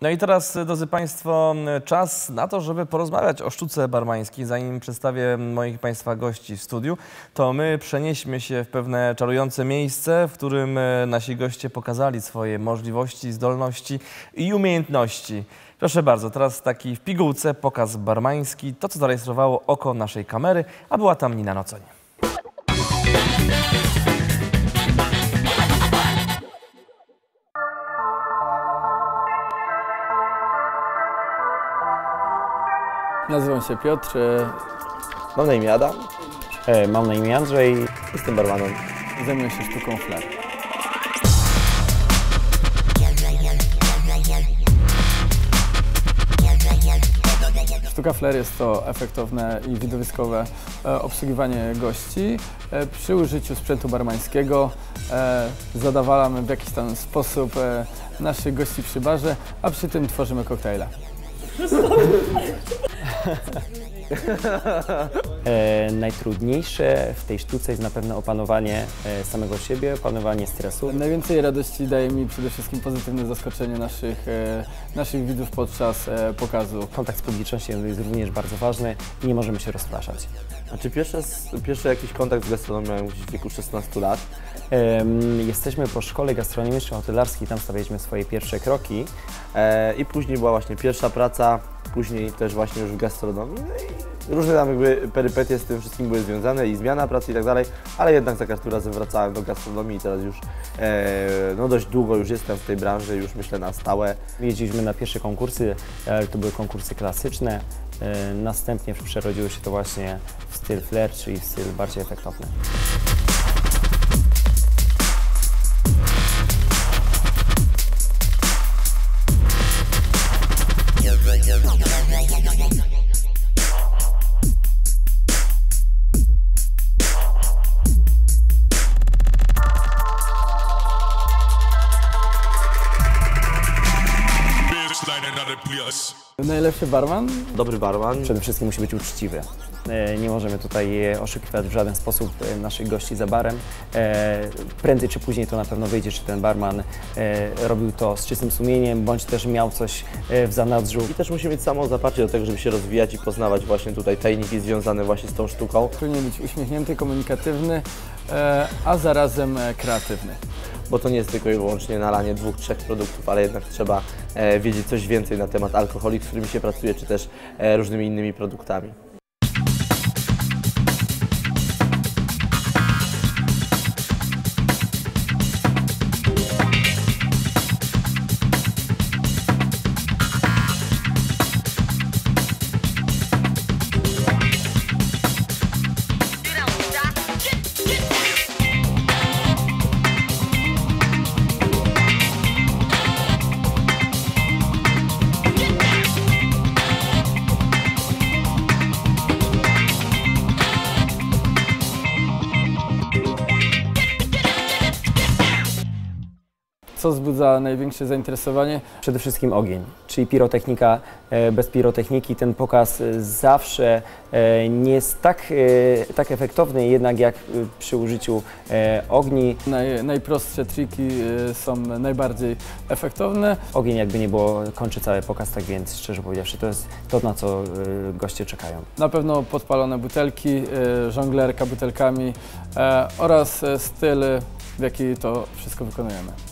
No i teraz, drodzy Państwo, czas na to, żeby porozmawiać o sztuce barmańskiej. Zanim przedstawię moich Państwa gości w studiu, to my przenieśmy się w pewne czarujące miejsce, w którym e, nasi goście pokazali swoje możliwości, zdolności i umiejętności. Proszę bardzo, teraz taki w pigułce pokaz barmański, to co zarejestrowało oko naszej kamery, a była tam Nina Nocoń. Nazywam się Piotr, Mam na imię Adam, E, Mam na imię Andrzej. jestem barmanem. zajmuję się sztuką flair. Sztuka flair jest to efektowne i widowiskowe e, obsługiwanie gości. E, Przy użyciu sprzętu barmańskiego zadawalamy w jakiś tam sposób naszych gości przy barze, a przy tym tworzymy koktajle. E, najtrudniejsze w tej sztuce jest na pewno opanowanie e, samego siebie, opanowanie stresu. Najwięcej radości daje mi przede wszystkim pozytywne zaskoczenie naszych, e, naszych widzów podczas e, pokazu. Kontakt z publicznością jest również bardzo ważny i nie możemy się rozpraszać. Znaczy pierwszy, pierwszy jakiś kontakt z gastronomią miałem w wieku 16 lat. Jesteśmy po szkole gastronomiczno-hotelarskiej, tam stawialiśmy swoje pierwsze kroki. E, I później była właśnie pierwsza praca, później też właśnie już w gastronomii. No i różne tam jakby perypetie z tym wszystkim były związane i zmiana pracy i tak dalej, ale jednak za każdym razem wracałem do gastronomii i teraz już e, no dość długo już jestem w tej branży, już myślę na stałe. Jeździliśmy na pierwsze konkursy, ale to były konkursy klasyczne. E, Następnie przerodziło się to właśnie w styl flair, czyli w styl bardziej efektowny. Najlepszy barman? Dobry barman, Przede wszystkim musi być uczciwy. E, Nie możemy tutaj e, oszukiwać w żaden sposób e, naszych gości za barem. Prędzej czy później to na pewno wyjdzie, czy ten barman robił to z czystym sumieniem, bądź też miał coś w zanadrzu. I też musi mieć samo zaparcie do tego, żeby się rozwijać i poznawać właśnie tutaj tajniki związane właśnie z tą sztuką. Powinien być uśmiechnięty, komunikatywny, a zarazem kreatywny. Bo to nie jest tylko i wyłącznie nalanie dwóch, trzech produktów, ale jednak trzeba e, wiedzieć coś więcej na temat alkoholi, z którymi się pracuje, czy też e, różnymi innymi produktami. Co wzbudza największe zainteresowanie? Przede wszystkim ogień, czyli pirotechnika. E, Bez pirotechniki ten pokaz e, zawsze e, nie jest tak, tak efektowny jednak jak przy użyciu ogni. Naj, najprostsze triki są najbardziej efektowne. Ogień jakby nie było, kończy cały pokaz, tak więc szczerze powiedziawszy to jest to, na co goście czekają. Na pewno podpalone butelki, żonglerka butelkami oraz styl, w jaki to wszystko wykonujemy.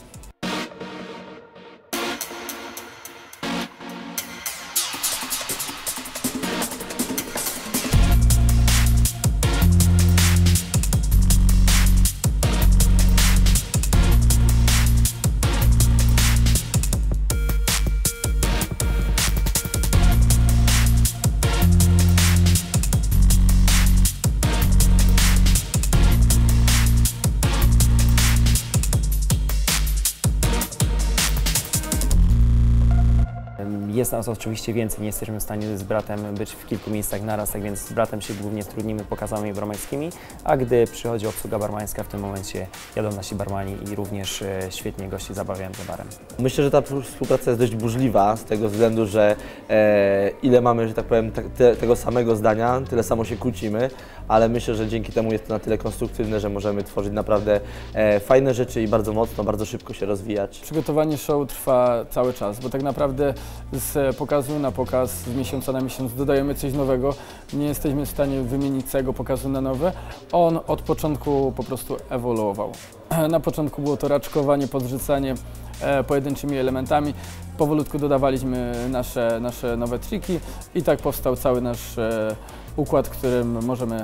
Nas oczywiście więcej, nie jesteśmy w stanie z bratem być w kilku miejscach naraz, tak więc z bratem się głównie trudnimy pokazami barmańskimi, a gdy przychodzi obsługa barmańska, w tym momencie jadą nasi barmani i również e, świetnie gości zabawiają za barem. Myślę, że ta współpraca jest dość burzliwa z tego względu, że e, ile mamy, że tak powiem, te, te, tego samego zdania, tyle samo się kłócimy, ale myślę, że dzięki temu jest to na tyle konstruktywne, że możemy tworzyć naprawdę e, fajne rzeczy i bardzo mocno, bardzo szybko się rozwijać. Przygotowanie show trwa cały czas, bo tak naprawdę z pokazu na pokaz, z miesiąca na miesiąc dodajemy coś nowego. Nie jesteśmy w stanie wymienić całego pokazu na nowe. On od początku po prostu ewoluował. Na początku było to raczkowanie, podrzucanie e, pojedynczymi elementami. Powolutku dodawaliśmy nasze, nasze nowe triki i tak powstał cały nasz e, układ, którym możemy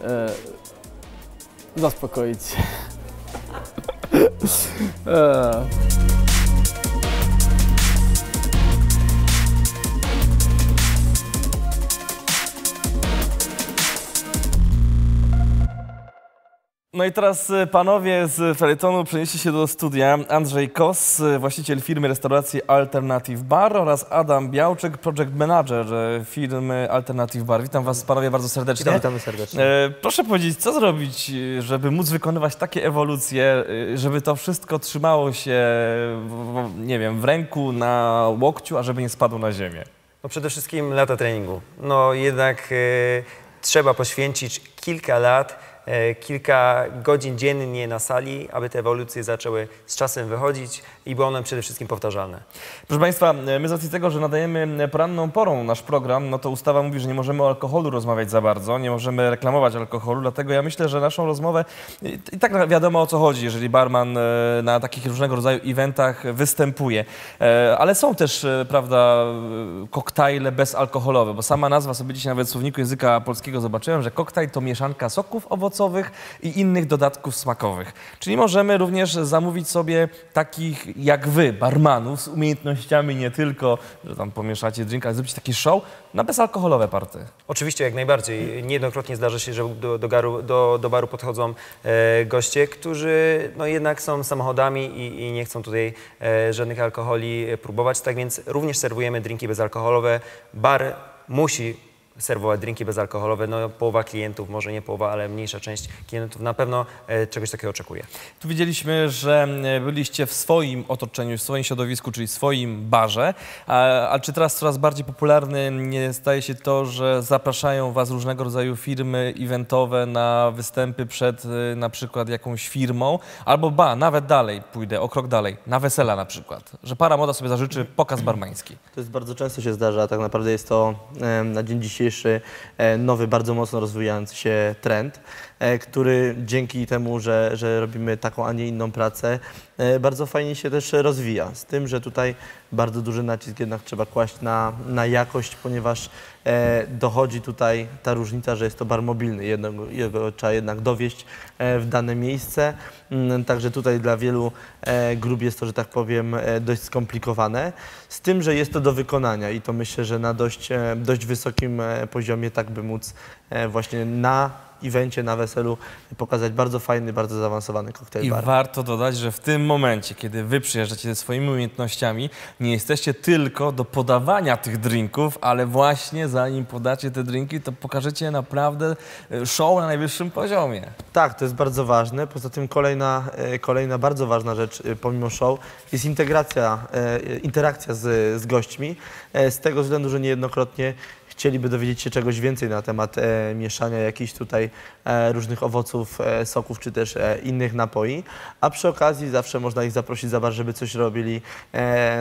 e, zaspokoić. e, No i teraz y, panowie z Felietonu przenieśli się do studia. Andrzej Kos, y, właściciel firmy restauracji Alternative Bar oraz Adam Białczek, project manager y, firmy Alternative Bar. Witam was panowie bardzo serdecznie. Witamy serdecznie. Proszę powiedzieć, co zrobić, y, żeby móc wykonywać takie ewolucje, y, żeby to wszystko trzymało się, nie wiem, w ręku, na łokciu, a żeby nie spadło na ziemię? No przede wszystkim lata treningu. No jednak e, trzeba poświęcić kilka lat, kilka godzin dziennie na sali, aby te ewolucje zaczęły z czasem wychodzić i były one przede wszystkim powtarzalne. Proszę Państwa, my z racji tego, że nadajemy poranną porą nasz program, no to ustawa mówi, że nie możemy o alkoholu rozmawiać za bardzo, nie możemy reklamować alkoholu, dlatego ja myślę, że naszą rozmowę, i tak wiadomo o co chodzi, jeżeli barman e, na takich różnego rodzaju eventach występuje, E, ale są też, e, prawda, koktajle bezalkoholowe, bo sama nazwa sobie dzisiaj nawet w słowniku języka polskiego zobaczyłem, że koktajl to mieszanka soków owocowych i innych dodatków smakowych. Czyli możemy również zamówić sobie takich jak wy, barmanów z umiejętnościami nie tylko, że tam pomieszacie drink, ale zrobić taki show na bezalkoholowe party. Oczywiście, jak najbardziej. Niejednokrotnie zdarza się, że do, do, garu, do, do baru podchodzą e, goście, którzy no, jednak są samochodami i, i nie chcą tutaj e, żadnych alkoholi próbować. Tak więc również serwujemy drinki bezalkoholowe. Bar musi serwować drinki bezalkoholowe. No, połowa klientów, może nie połowa, ale mniejsza część klientów na pewno e, czegoś takiego oczekuje. Tu widzieliśmy, że e, byliście w swoim otoczeniu, w swoim środowisku, czyli w swoim barze, a, a czy teraz coraz bardziej popularne nie staje się to, że zapraszają was różnego rodzaju firmy eventowe na występy przed e, na przykład jakąś firmą, albo ba, nawet dalej pójdę, o krok dalej, na wesela na przykład, że para moda sobie zażyczy pokaz barmański. To jest bardzo często się zdarza, tak naprawdę jest to na dzień dzisiejszy e, nowy, bardzo mocno rozwijający się trend, który dzięki temu, że, że robimy taką, a nie inną pracę, e, bardzo fajnie się też rozwija. Z tym, że tutaj bardzo duży nacisk jednak trzeba kłaść na, na jakość, ponieważ e, dochodzi tutaj ta różnica, że jest to bar mobilny, jednego, jego trzeba jednak dowieść e, w dane miejsce, Mm, także tutaj dla wielu e, grup jest to, że tak powiem, e, dość skomplikowane, z tym, że jest to do wykonania i to myślę, że na dość, e, dość wysokim e, poziomie, tak by móc e, właśnie na evencie, na weselu pokazać bardzo fajny, bardzo zaawansowany koktajl I bar. warto dodać, że w tym momencie, kiedy wy przyjeżdżacie ze swoimi umiejętnościami, nie jesteście tylko do podawania tych drinków, ale właśnie zanim podacie te drinki, to pokażecie naprawdę e, show na najwyższym poziomie. Tak, to jest bardzo ważne. Poza tym kolejna, e, kolejna bardzo ważna rzecz e, pomimo show jest integracja, interakcja z, z gośćmi. Z tego względu, że niejednokrotnie chcieliby dowiedzieć się czegoś więcej na temat e, mieszania jakichś tutaj e, różnych owoców, e, soków czy też innych napoi. A przy okazji zawsze można ich zaprosić za bar, żeby coś robili,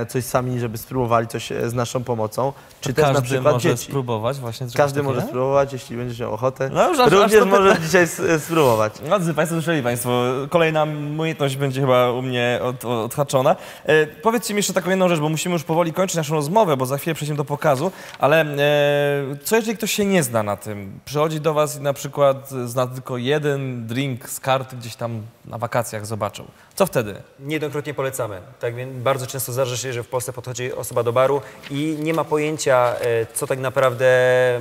coś sami, żeby spróbowali coś z naszą pomocą. Czy też na przykład może dzieci. spróbować właśnie Każdy może spróbować, jeśli będziesz miał ochotę. No już aż- aż Również to może dzisiaj spróbować. No, drodzy Państwo, słyszeli Państwo, kolejna umiejętność będzie chyba u mnie od, odhaczona. E, powiedzcie mi jeszcze taką jedną rzecz, bo musimy już powoli kończyć naszą rozmowę, bo za chwilę przejdziemy do pokazu, ale e, co jeżeli ktoś się nie zna na tym? Przychodzi do Was i na przykład zna tylko jeden drink z karty gdzieś tam na wakacjach zobaczył. Co wtedy? Niejednokrotnie polecamy. Tak więc bardzo często zdarza się, że w Polsce podchodzi osoba do baru i nie ma pojęcia, e, co tak naprawdę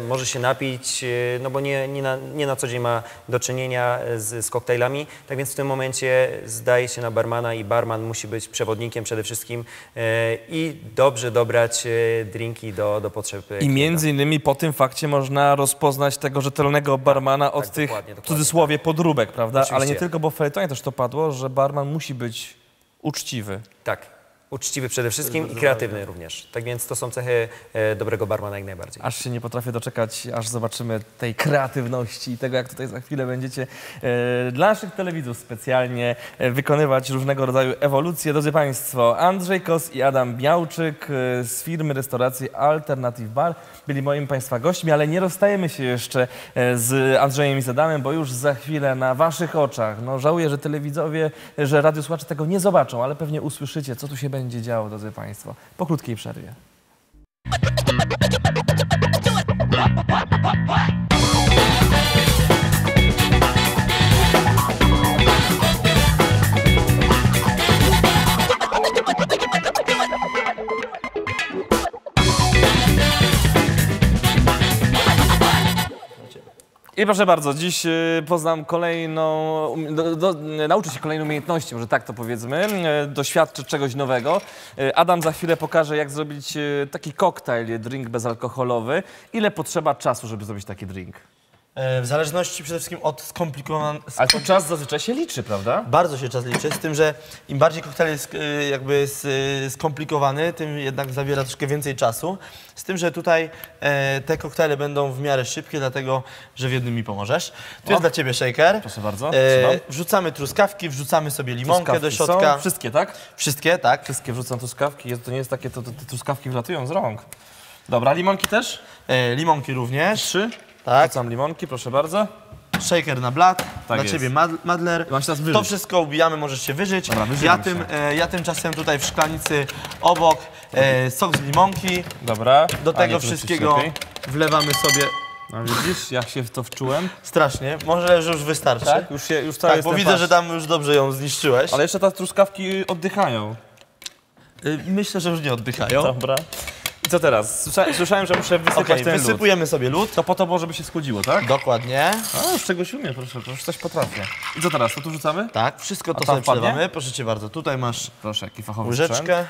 może się napić, e, no bo nie, nie, na, nie na co dzień ma do czynienia z, z koktajlami. Tak więc w tym momencie zdaje się na barmana i barman musi być przewodnikiem przede wszystkim e, i dobrze dobrać e, drinki do, do potrzeb I klienta. między innymi po tym fakcie można rozpoznać tego rzetelnego barmana od tak, tych, dokładnie, w cudzysłowie, podróbek, prawda? Ale nie Oczywiście. tylko, bo w feletonie też to padło, że barman musi być uczciwy. Tak. Uczciwy przede wszystkim i kreatywny również. Tak więc to są cechy e, dobrego barmana jak najbardziej. Aż się nie potrafię doczekać, aż zobaczymy tej kreatywności i tego, jak tutaj za chwilę będziecie e, dla naszych telewidzów specjalnie e, wykonywać różnego rodzaju ewolucje. Drodzy Państwo, Andrzej Kos i Adam Białczyk z firmy restauracji Alternative Bar byli moimi Państwa gośćmi, ale nie rozstajemy się jeszcze z Andrzejem i z Adamem, bo już za chwilę na Waszych oczach, no żałuję, że telewidzowie, że radiosłuchacze tego nie zobaczą, ale pewnie usłyszycie, co tu się będzie działo, drodzy Państwo, po krótkiej przerwie. Proszę bardzo, dziś y, poznam kolejną, do, do, nauczę się kolejnej umiejętności, może tak to powiedzmy, y, doświadczę czegoś nowego. Y, Adam za chwilę pokaże, jak zrobić taki koktajl, drink bezalkoholowy. Ile potrzeba czasu, żeby zrobić taki drink? E, W zależności przede wszystkim od skomplikowanego... Ale to czas zazwyczaj się liczy, prawda? Bardzo się czas liczy, z tym, że im bardziej koktajl jest y, jakby y, skomplikowany, tym jednak zabiera troszkę więcej czasu. Z tym, że tutaj e, te koktajle będą w miarę szybkie, dlatego, że w jednym mi pomożesz. Tu jest dla Ciebie shaker. Proszę bardzo, E, trzymam. wrzucamy truskawki, wrzucamy sobie limonkę do Truskawki środka. Są, wszystkie, tak? Wszystkie, tak. Wszystkie wrzucam truskawki. To nie jest takie, to, to, te truskawki wlatują z rąk. Dobra, limonki też? E, limonki również. Trzy. Tak. Wrzucam limonki, proszę bardzo. Shaker na blat. dla jest. Ciebie mad- madler. To wszystko ubijamy, możesz się wyżyć. Dobra, ja, tym, e, ja tymczasem tutaj w szklanicy obok e, sok z limonki. Dobra. Do tego wszystkiego wlewamy sobie No widzisz, jak się w to wczułem? strasznie. Może że już wystarczy. Tak? Już, się, już Tak, bo widzę, pas. że tam już dobrze ją zniszczyłeś. Ale jeszcze te truskawki oddychają. Y, Myślę, że już nie oddychają. Dobra. I co teraz? Słysza, słyszałem, że muszę wysypać Okej, ten lód. wysypujemy sobie lód. To po to było, żeby się schłodziło, tak? Dokładnie. A, już czegoś umiem, proszę, to już coś potrafię. I co teraz? To tu rzucamy? Tak, wszystko to sobie wpadnie? przelewamy. Proszę Cię bardzo, tutaj masz Proszę, jaki fachowy łyżeczkę.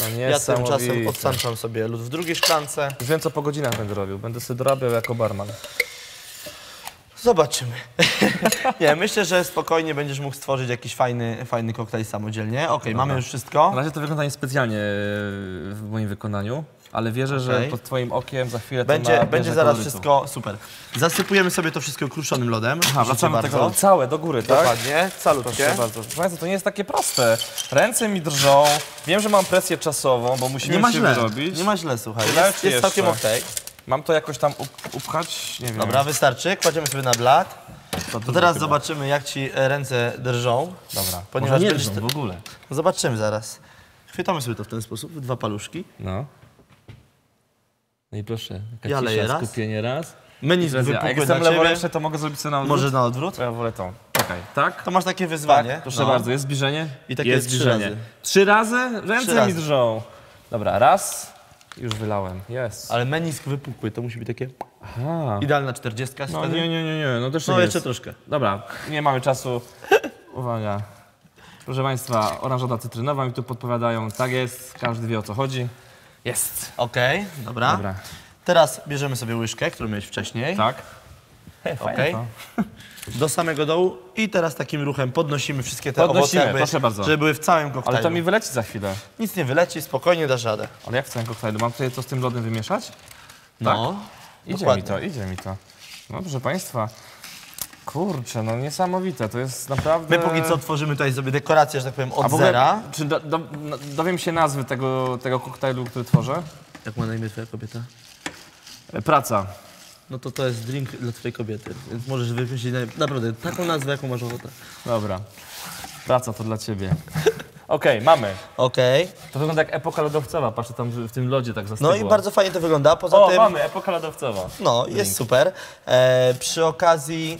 No Ja tymczasem odsanczam sobie lód w drugiej szklance. Już wiem, co po godzinach będę robił. Będę sobie dorabiał jako barman. Zobaczymy. nie, myślę, że spokojnie będziesz mógł stworzyć jakiś fajny, fajny koktajl samodzielnie. Okej, mamy już wszystko. Na razie to wygląda niespecjalnie e, w moim wykonaniu, ale wierzę, że Okej. pod twoim okiem za chwilę to Będzie, nabierze będzie zaraz kolorytu. wszystko super. Zasypujemy sobie to wszystko kruszonym lodem. Aha, Proszę wracamy do tego bardzo. całe, do góry, tak? Dokładnie, calutkie. Proszę bardzo. Proszę Państwa, to nie jest takie proste. Ręce mi drżą. Wiem, że mam presję czasową, bo musimy Nie ma się źle, wyrobić. nie ma źle, słuchaj. Jest, czy jest całkiem okej. Mam to jakoś tam up, upchać? Nie wiem. Dobra, wystarczy. Kładziemy sobie na blat. to, To teraz zobaczymy, jak ci e, ręce drżą. Dobra, Ponieważ Może nie drżą w ogóle. Zobaczymy zaraz. Chwytamy sobie to w ten sposób, w dwa paluszki. No. No i proszę, Ja leję raz. skupienie raz. Menu. A jak wypukły jestem leworęczny, to mogę zrobić sobie na odwrót? Może na odwrót? Ja wolę tą. Czekaj, tak? To masz takie wyzwanie. Tak, proszę No. bardzo, jest zbliżenie? I takie jest trzy zbliżenie. razy. Trzy razy? Ręce Trzy mi razy. drżą. Dobra, raz. Już wylałem. Jest. Ale menisk wypukły, to musi być takie Aha. idealna 40 No nie, nie, nie, nie, no też No jeszcze jest. troszkę. Dobra, nie mamy czasu. Uwaga. Proszę Państwa, oranżada cytrynowa mi tu podpowiadają. Tak jest, każdy wie o co chodzi. Jest. Okej, dobra. Dobra. Teraz bierzemy sobie łyżkę, którą miałeś wcześniej. Tak. Okej. Do samego dołu i teraz takim ruchem podnosimy wszystkie te Podnosimy, owoce, proszę bardzo. żeby były w całym koktajlu. Ale to mi wyleci za chwilę. Nic nie wyleci, spokojnie dasz radę. Ale jak w całym koktajlu? Mam tutaj to z tym lodem wymieszać? No. Idzie Dokładnie. mi to, idzie mi to. No proszę Państwa, kurczę, no niesamowite, to jest naprawdę... My póki co tworzymy tutaj sobie dekorację, że tak powiem, A od w ogóle, zera. Czy do, do, no, dowiem się nazwy tego, tego koktajlu, który tworzę? Jak ma na imię twoja kobieta? E, Praca. No to to jest drink dla twojej kobiety, więc możesz wymyślić na- naprawdę taką nazwę, jaką masz ochotę. Dobra. Praca to dla Ciebie. Okej, mamy. Okej. To wygląda jak epoka lodowcowa, patrzę tam w tym lodzie tak zastygło. No i bardzo fajnie to wygląda. Poza O, tym, mamy, epoka lodowcowa. no jest super. E, przy okazji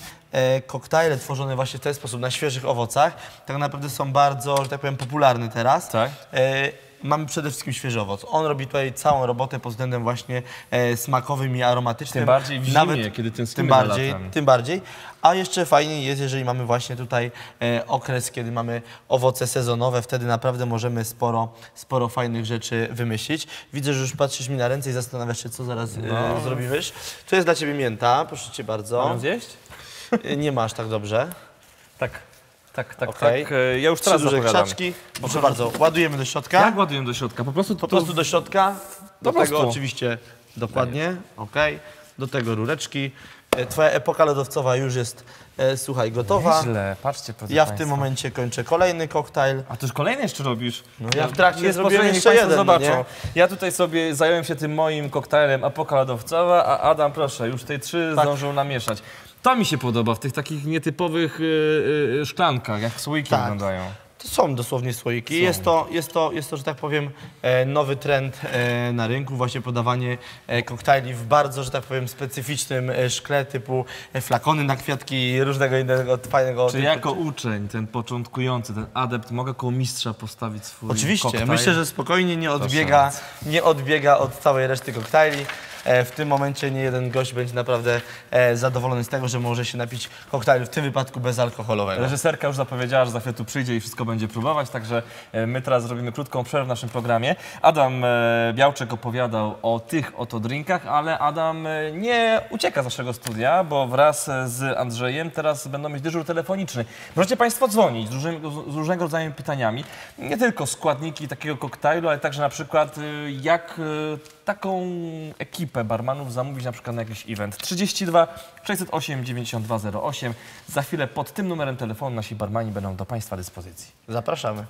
koktajle tworzone właśnie w ten sposób na świeżych owocach tak naprawdę są bardzo, że tak powiem, popularne teraz. Tak. E, mamy przede wszystkim świeży owoc. On robi tutaj całą robotę pod względem właśnie e, smakowym i aromatycznym. Tym bardziej w zimie, kiedy tęsknimy tym bardziej, tym bardziej. A jeszcze fajniej jest, jeżeli mamy właśnie tutaj e, okres, kiedy mamy owoce sezonowe, wtedy naprawdę możemy sporo, sporo fajnych rzeczy wymyślić. Widzę, że już patrzysz mi na ręce i zastanawiasz się, co zaraz e, zrobimy. Tu jest dla Ciebie mięta, proszę Cię bardzo. Mam zjeść? Nie masz tak dobrze. Tak. Tak, tak, Okej. tak. E, Ja już Trzy teraz duże zapowiadam. krzaczki. Proszę bardzo, ładujemy do środka. Jak ładuję do środka? Po prostu Po prostu do środka. Do Po tego oczywiście dokładnie. Okej. Do tego rureczki. E, Twoja epoka lodowcowa już jest, e, słuchaj, gotowa. Źle, patrzcie proszę Ja w państwa. tym momencie kończę kolejny koktajl. A to już kolejny jeszcze robisz? No ja w trakcie Jest zrobiłem potrzebne, jeszcze jeden, no zobaczą. nie? Ja tutaj sobie zająłem się tym moim koktajlem Apoka Lodowcowa, a Adam, proszę, już tej trzy Tak. zdążył namieszać. To mi się podoba w tych takich nietypowych y, y, y, szklankach, jak słoiki Tak. wyglądają. To są dosłownie słoiki. Jest to, jest, to, jest to, że tak powiem, e, nowy trend e, na rynku, właśnie podawanie e, koktajli w bardzo, że tak powiem, specyficznym szkle typu flakony na kwiatki i różnego innego fajnego Czy jako uczeń, ten początkujący, ten adept, mogę koło mistrza postawić swój Oczywiście, koktajl? myślę, że spokojnie nie odbiega, nie odbiega od całej reszty koktajli. E, W tym momencie nie jeden gość będzie naprawdę e, zadowolony z tego, że może się napić koktajlu, w tym wypadku bezalkoholowego. Reżyserka już zapowiedziała, że za chwilę tu przyjdzie i wszystko będzie próbować, także e, my teraz zrobimy krótką przerwę w naszym programie. Adam Białczek opowiadał o tych oto drinkach, ale Adam nie ucieka z naszego studia, bo wraz z Andrzejem teraz będą mieć dyżur telefoniczny. Możecie Państwo dzwonić z z różnego rodzaju pytaniami, nie tylko składniki takiego koktajlu, ale także na przykład jak taką ekipę barmanów zamówić na przykład na jakiś event. 32 608 9208. Za chwilę pod tym numerem telefonu nasi barmani będą do Państwa dyspozycji. Zapraszamy.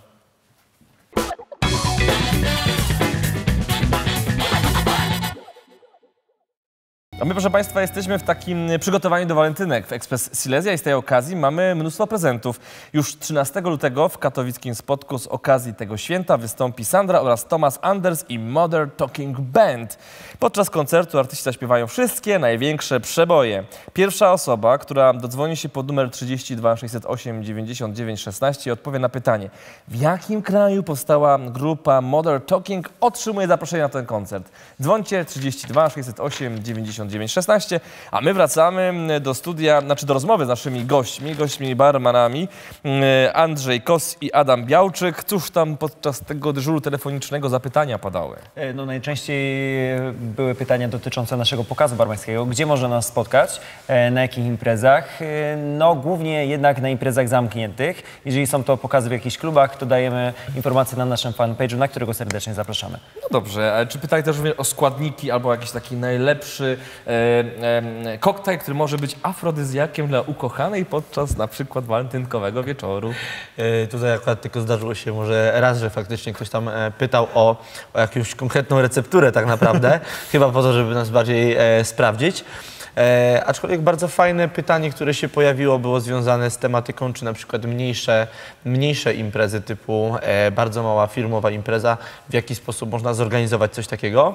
A my, proszę Państwa, jesteśmy w takim przygotowaniu do walentynek w Express Silesia i z tej okazji mamy mnóstwo prezentów. Już 13 lutego w katowickim spotku z okazji tego święta wystąpi Sandra oraz Thomas Anders i Mother Talking Band. Podczas koncertu artyści zaśpiewają wszystkie największe przeboje. Pierwsza osoba, która dodzwoni się pod numer 32 608 99 16 i odpowie na pytanie, w jakim kraju powstała grupa Mother Talking, otrzymuje zaproszenie na ten koncert. Dzwońcie 32 608 99 16, a my wracamy do studia, znaczy do rozmowy z naszymi gośćmi, gośćmi barmanami, mm, Andrzej Kos i Adam Białczyk. Cóż tam podczas tego dyżuru telefonicznego zapytania padały? E, No najczęściej były pytania dotyczące naszego pokazu barmańskiego. Gdzie można nas spotkać, e, na jakich imprezach? E, No głównie jednak na imprezach zamkniętych. Jeżeli są to pokazy w jakichś klubach, to dajemy informacje na naszym fanpage'u, na którego serdecznie zapraszamy. No dobrze, ale czy pytali też również o składniki albo jakiś taki najlepszy koktajl, który może być afrodyzjakiem dla ukochanej podczas na przykład walentynkowego wieczoru? E, Tutaj akurat tylko zdarzyło się może raz, że faktycznie ktoś tam e, pytał o, o jakąś konkretną recepturę tak naprawdę, chyba po to, żeby nas bardziej e, sprawdzić. E, aczkolwiek bardzo fajne pytanie, które się pojawiło, było związane z tematyką, czy na przykład mniejsze, mniejsze imprezy typu e, bardzo mała firmowa impreza, w jaki sposób można zorganizować coś takiego.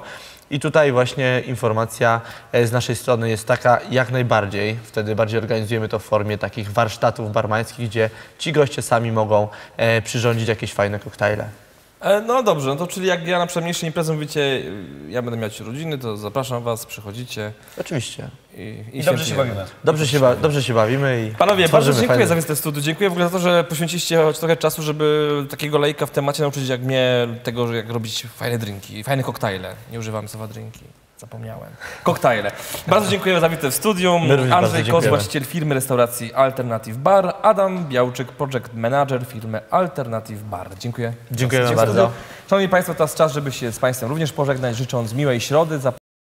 I tutaj właśnie informacja e, z naszej strony jest taka, jak najbardziej. Wtedy bardziej organizujemy to w formie takich warsztatów barmańskich, gdzie ci goście sami mogą e, przyrządzić jakieś fajne koktajle. E, No dobrze, no to czyli jak ja na przykład mniejszą imprezę mówicie, y, ja będę mieć rodziny, to zapraszam was, przychodzicie Oczywiście. i, i Dobrze się bawimy. Dobrze się, ba- dobrze się bawimy i Panowie, bardzo dziękuję fajne- za wizytę studiu. Dziękuję w ogóle za to, że poświęciliście choć trochę czasu, żeby takiego lejka w temacie nauczyć jak mnie tego, że jak robić fajne drinki, fajne koktajle. Nie używam słowa drinki. Zapomniałem. Koktajle. Bardzo dziękuję za wizytę w studiu. My również bardzo Andrzej Kos, dziękujemy. właściciel firmy restauracji Alternative Bar. Adam Białczyk, project manager firmy Alternative Bar. Dziękuję. Dziękujemy Dziękuję bardzo. Szanowni Państwo, teraz czas, żeby się z Państwem również pożegnać, życząc miłej środy.